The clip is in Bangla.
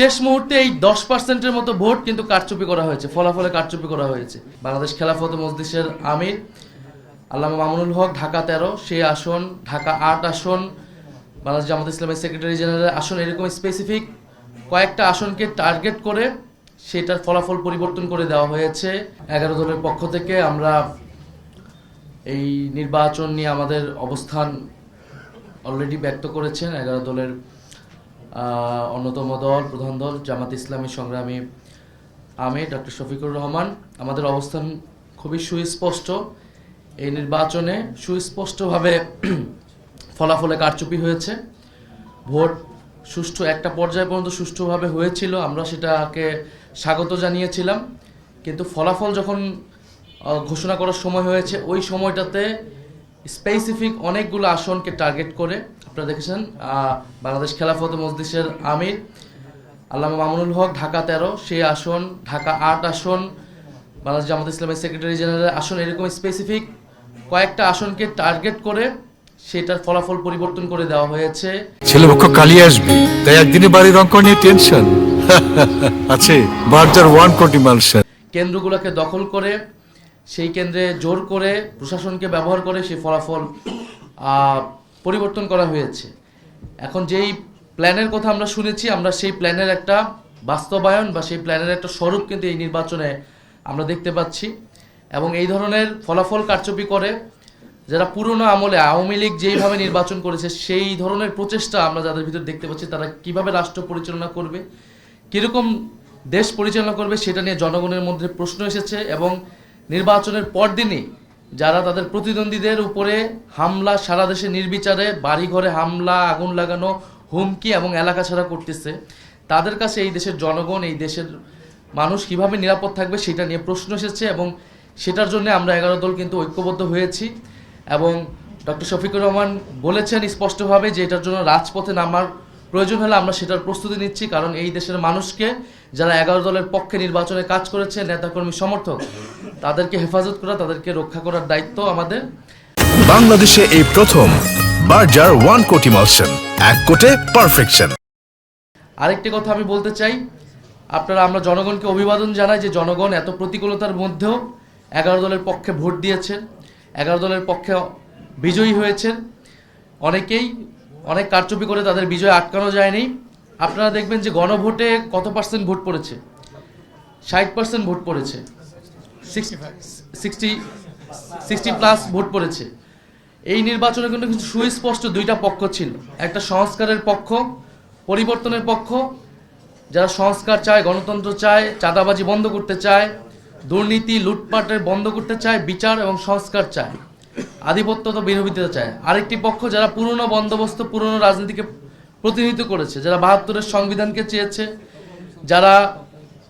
শেষ মুহূর্তে এই দশ পার্সেন্টের মতো ভোট কিন্তু কারচুপি করা হয়েছে, ফলাফলে কারচুপি করা হয়েছে। বাংলাদেশ খেলাফত মজলিসের আমির আল্লামা মামুনুল হক, ঢাকা তেরো, সেই আসন, ঢাকা আট আসন, বাংলাদেশ জামাত ইসলামের সেক্রেটারি জেনারেল আসন, এরকম স্পেসিফিক কয়েকটা আসনকে টার্গেট করে সেটার ফলাফল পরিবর্তন করে দেওয়া হয়েছে। এগারো দলের পক্ষ থেকে আমরা এই নির্বাচন নিয়ে আমাদের অবস্থান অলরেডি ব্যক্ত করেছেন। এগারো দলের অন্যতম দল, প্রধান দল, জামাত ইসলামী সংগ্রামী আমি ডক্টর শফিকুর রহমান। আমাদের অবস্থান খুবই সুস্পষ্ট। এই নির্বাচনে সুস্পষ্টভাবে ফলাফলে কারচুপি হয়েছে। ভোট সুষ্ঠু একটা পর্যায় পর্যন্ত সুষ্ঠুভাবে হয়েছিল, আমরা সেটাকে স্বাগত জানিয়েছিলাম। কিন্তু ফলাফল যখন ঘোষণা করার সময় হয়েছে, ওই সময়টাতে স্পেসিফিক অনেকগুলো আসনকে টার্গেট করে। আপনারা দেখেছেন বাংলাদেশ খেলাফত মজলিসের আমির আল্লামা মামুনুল হক ঢাকা তেরো সেই আসন ঢাকা আট আসন বাংলাদেশ জামাত ইসলামের সেক্রেটারি জেনারেল আসন এরকম স্পেসিফিক কয়েকটা আসনকে টার্গেট করে সেটার ফলাফল পরিবর্তন করে দেওয়া হয়েছে। ছেলেপক্ষ কালি আসবে তাই একদিনে বাড়ির অঙ্ক নিয়ে টেনশন আছে বার্জার ওয়ান কোটি কেন্দ্রগুলোকে দখল করে সেই কেন্দ্রে জোর করে প্রশাসনকে ব্যবহার করে সেই ফলাফল পরিবর্তন করা হয়েছে। এখন যেই প্ল্যানের কথা আমরা শুনেছি, আমরা সেই প্ল্যানের একটা বাস্তবায়ন বা সেই প্ল্যানের একটা স্বরূপ কিন্তু এই নির্বাচনে আমরা দেখতে পাচ্ছি এবং এই ধরনের ফলাফল কারচুপি করে যারা পুরনো আমলে, আওয়ামী লীগ যেইভাবে নির্বাচন করেছে, সেই ধরনের প্রচেষ্টা আমরা যাদের ভিতর দেখতে পাচ্ছি, তারা কীভাবে রাষ্ট্র পরিচালনা করবে, কীরকম দেশ পরিচালনা করবে, সেটা নিয়ে জনগণের মধ্যে প্রশ্ন এসেছে এবং নির্বাচনের পরদিনই যারা তাদের প্রতিদ্বন্দ্বীদের উপরে হামলা, সারা দেশে নির্বিচারে বাড়িঘরে হামলা, আগুন লাগানো, হুমকি এবং এলাকা ছাড়া করতেছে, তাদের কাছে এই দেশের জনগণ, এই দেশের মানুষ কীভাবে নিরাপদ থাকবে সেটা নিয়ে প্রশ্ন এসেছে এবং সেটার জন্য আমরা এগারো দল কিন্তু ঐক্যবদ্ধ হয়েছি এবং ডক্টর শফিকুর রহমান বলেছেন স্পষ্টভাবে যে এটার জন্য রাজপথে নামার প্রয়োজন হলে আমরা সেটার প্রস্তুতি নিচ্ছি, কারণ এই দেশের মানুষকে যারা এগারো দলের পক্ষে নির্বাচনে কাজ করেছে, নেতাকর্মী, সমর্থক তাদেরকে হেফাজত করা তাদেরকে রক্ষা করার দায়িত্ব আমাদের। বাংলাদেশে এই প্রথম বার্জার ওয়ান কোটি মালসেন এক কোটে পারফেকশন। আরেকটি কথা আমি বলতে চাই আপনারা আমরা জনগণকে অভিবাদন জানাই যে জনগণ এত প্রতিকূলতার মধ্যেও এগারো দলের পক্ষে ভোট দিয়েছেন এগারো দলের পক্ষে বিজয়ী হয়েছেন। অনেকেই অনেক কারচুপি করে তাদের বিজয় আটকানো যায়নি। আপনারা দেখবেন যে গণভোটে কত পার্সেন্ট ভোট পড়েছে? ষাট পার্সেন্ট ভোট পড়েছে। সিক্সটি সিক্সটি প্লাস ভোট পড়েছে। এই নির্বাচনে কিন্তু কিছু সুস্পষ্ট দুইটা পক্ষ ছিল। একটা সংস্কারের পক্ষ, পরিবর্তনের পক্ষ। যারা সংস্কার চায়, গণতন্ত্র চায়, চাঁদাবাজি বন্ধ করতে চায়, দুর্নীতি, লুটপাটের বন্ধ করতে চায়, বিচার এবং সংস্কার চায়, আধিপত্য তো বিরোধিতা চায়। আরেকটি পক্ষ যারা পুরনো বন্দোবস্ত, পুরনো রাজনীতিকে প্রতিনিধিত্ব করেছে, যারা বাহাত্তরের সংবিধানকে চেয়েছে, যারা